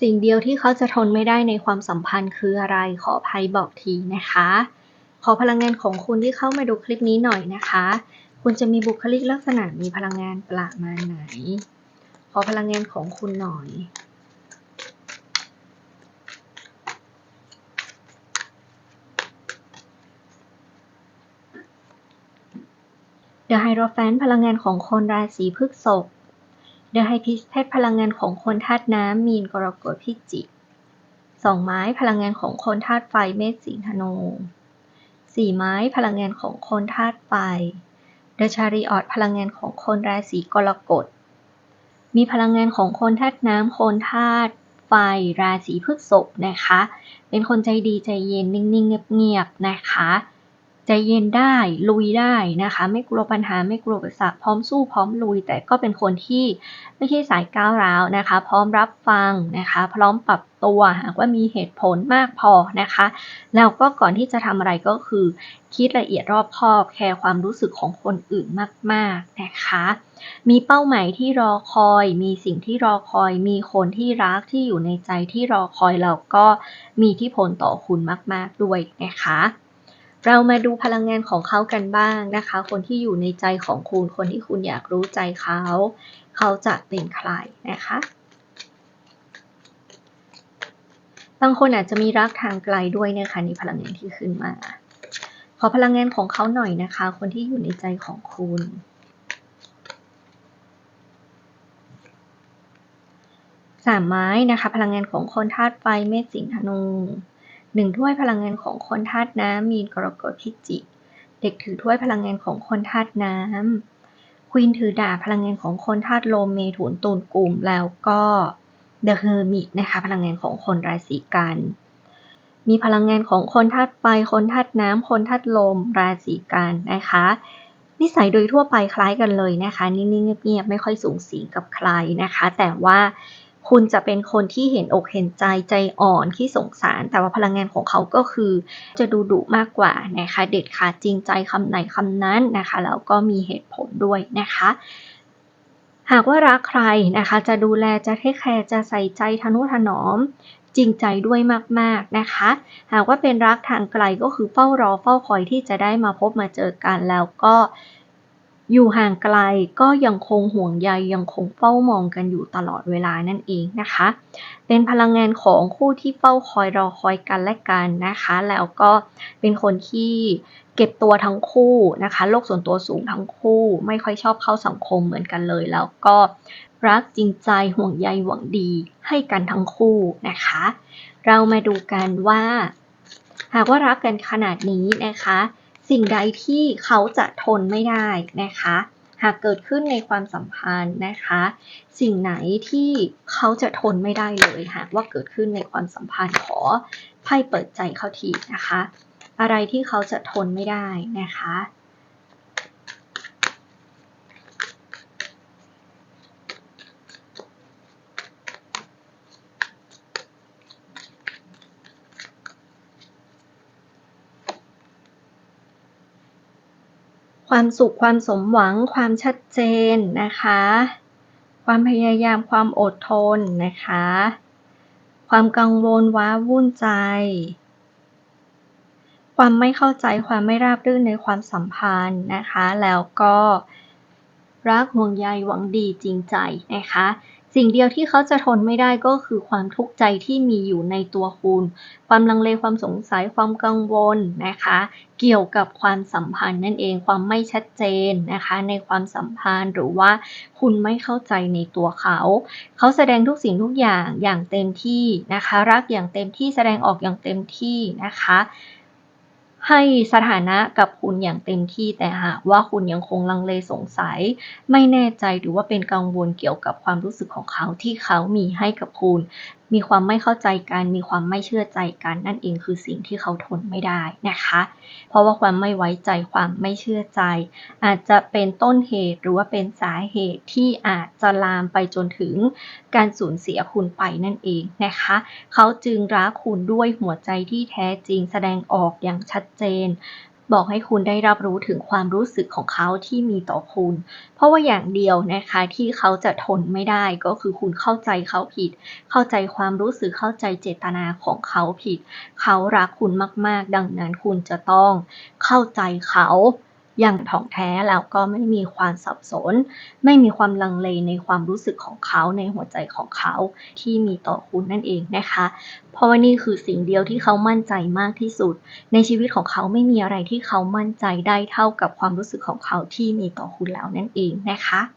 สิ่งเดียวที่เขาจะทนไม่ได้ในความสัมพันธ์คืออะไร ขออภัยบอกทีนะคะ ขอพลังงานของคุณที่เข้ามาดูคลิปนี้หน่อยนะคะ คุณจะมีบุคลิกลักษณะมีพลังงานประมาณไหน ขอพลังงานของคุณหน่อย The Hierophant พลังงานของคนราศีพฤษภ The High Priestess พลังงานของคนธาตุน้ำมีนกรกฎพิจิกสองไม้พลังงานของคนธาตุไฟเมษสิงห์ธนูสี่ไม้พลังงานของคนธาตุไฟ The Chariot พลังงานของคนราศีกรกฎมีพลังงานของคนธาตุน้ำคนธาตุไฟราศีพฤษภนะคะ เป็นคนใจดีใจเย็นนิ่งๆเงียบๆนะคะ ใจเย็นได้ลุยได้นะคะ ไม่กลัวปัญหาไม่กลัวอุปสรรคพร้อมสู้พร้อมลุย แต่ก็เป็นคนที่ไม่ใช่สายก้าวร้าวนะคะ พร้อมรับฟังนะคะ พร้อมปรับตัวหากว่ามีเหตุผลมากพอนะคะแล้วก็ก่อนที่จะทำอะไรก็คือ คิดละเอียดรอบคอบแคร์ความรู้สึกของคนอื่นมาก ๆนะคะ มีเป้าหมายที่รอคอย มีสิ่งที่รอคอย มีคนที่รักที่อยู่ในใจที่รอคอยแล้วก็มีที่ผลต่อคุณมาก ๆด้วยนะคะ เรามาดูพลังงานของเขากันบ้างนะคะ คนที่อยู่ในใจของคุณ คนที่คุณอยากรู้ใจเขา เขาจะเป็นใครนะคะ บางคนอาจจะมีรักทางไกลด้วยนะคะในพลังงานที่ขึ้นมา ขอพลังงานของเขาหน่อยนะคะ คนที่อยู่ในใจของคุณสามไม้นะคะ พลังงานของคนธาตุไฟเมษสิงห์ธนู หนึ่งถ้วยพลังงานของคนธาตุน้ำมีนกรกฎพิจิกเด็กถือถ้วยพลังงานของคนธาตุน้ำควีนถือดาบพลังงานของคนธาตุลมเมถุนตูนกลุ่มแล้วก็เดอะเฮอร์มิตนะคะพลังงานของคนราศีกัน มีพลังงานของคนธาตุไฟคนธาตุน้ำคนธาตุลมราศีกันนะคะนิสัยโดยทั่วไปคล้ายกันเลยนะคะ นิ่งๆเงียบๆไม่ค่อยสูงสิงกับใครนะคะ แต่ว่า คุณจะเป็นคนที่เห็นอกเห็นใจใจอ่อนที่สงสาร แต่ว่าพลังงานของเขาก็คือ จะดูดุมากกว่านะคะ เด็ดขาดจริงใจคำไหนคำนั้นนะคะแล้วก็มีเหตุผลด้วยนะคะ หากว่ารักใครนะคะ จะดูแลจะเทคแคร์จะใส่ใจทนุถนอมจริงใจด้วยมาก ๆ นะคะ หากว่าเป็นรักทางไกลก็คือเฝ้ารอเฝ้าคอยที่จะได้มาพบมาเจอกันแล้วก็ อยู่ห่างไกลก็ยังคงห่วงใยยังคงเฝ้ามองกันอยู่ตลอดเวลานั่นเองนะคะ เป็นพลังงานของคู่ที่เฝ้าคอยรอคอยกันและกันนะคะ แล้วก็เป็นคนที่เก็บตัวทั้งคู่นะคะ โลกส่วนตัวสูงทั้งคู่ ไม่ค่อยชอบเข้าสังคมเหมือนกันเลย แล้วก็รักจริงใจห่วงใยหวังดีให้กันทั้งคู่นะคะ เรามาดูกันว่า หากว่ารักกันขนาดนี้นะคะ สิ่งใดที่เขาจะทนไม่ได้นะคะ หากเกิดขึ้นในความสัมพันธ์นะคะ สิ่งไหนที่เขาจะทนไม่ได้เลยหากว่าเกิดขึ้นในความสัมพันธ์ขอไพ่เปิดใจเขาทีนะคะ อะไรที่เขาจะทนไม่ได้นะคะ ความสุขความสมหวัง ความชัดเจนนะคะ ความพยายามความอดทนนะคะ ความกังวลว้าวุ่นใจ ความไม่เข้าใจความไม่ราบรื่นในความสัมพันธ์นะคะ แล้วก็รักห่วงใยหวังดีจริงใจนะคะ สิ่งเดียวที่เขาจะทนไม่ได้ก็คือความทุกข์ใจที่มีอยู่ในตัวคุณ ความลังเลความสงสัยความกังวลนะคะ เกี่ยวกับความสัมพันธ์นั่นเองความไม่ชัดเจนนะคะ ในความสัมพันธ์หรือว่าคุณไม่เข้าใจในตัวเขา เขาแสดงทุกสิ่งทุกอย่างอย่างเต็มที่นะคะ รักอย่างเต็มที่แสดงออกอย่างเต็มที่นะคะ ให้สถานะกับคุณอย่างเต็มที่แต่หากว่าคุณยังคงลังเลสงสัย ไม่แน่ใจหรือว่าเป็นกังวลเกี่ยวกับความรู้สึกของเขาที่เขามีให้กับคุณ มีความไม่เข้าใจกัน มีความไม่เชื่อใจกัน นั่นเองคือสิ่งที่เขาทนไม่ได้นะคะ เพราะว่าความไม่ไว้ใจความไม่เชื่อใจ อาจจะเป็นต้นเหตุหรือว่าเป็นสาเหตุที่อาจจะลามไปจนถึงการสูญเสียคุณไปนั่นเองนะคะ เขาจึงรักคุณด้วยหัวใจที่แท้จริงแสดงออกอย่างชัดเจน บอกให้คุณได้รับรู้ถึงความรู้สึกของเขาที่มีต่อคุณ เพราะว่าอย่างเดียวนะคะที่เขาจะทนไม่ได้ก็คือคุณเข้าใจเขาผิด เข้าใจความรู้สึกเข้าใจเจตนาของเขาผิด เขารักคุณมาก ๆ ดังนั้นคุณจะต้องเข้าใจเขา อย่างถ่องแท้แล้วก็ไม่มีความสับสน ไม่มีความลังเลในความรู้สึกของเขาในหัวใจของเขาที่มีต่อคุณนั่นเองนะคะ เพราะว่านี่คือสิ่งเดียวที่เขามั่นใจมากที่สุด ในชีวิตของเขาไม่มีอะไรที่เขามั่นใจได้เท่ากับความรู้สึกของเขาที่มีต่อคุณแล้วนั่นเองนะคะ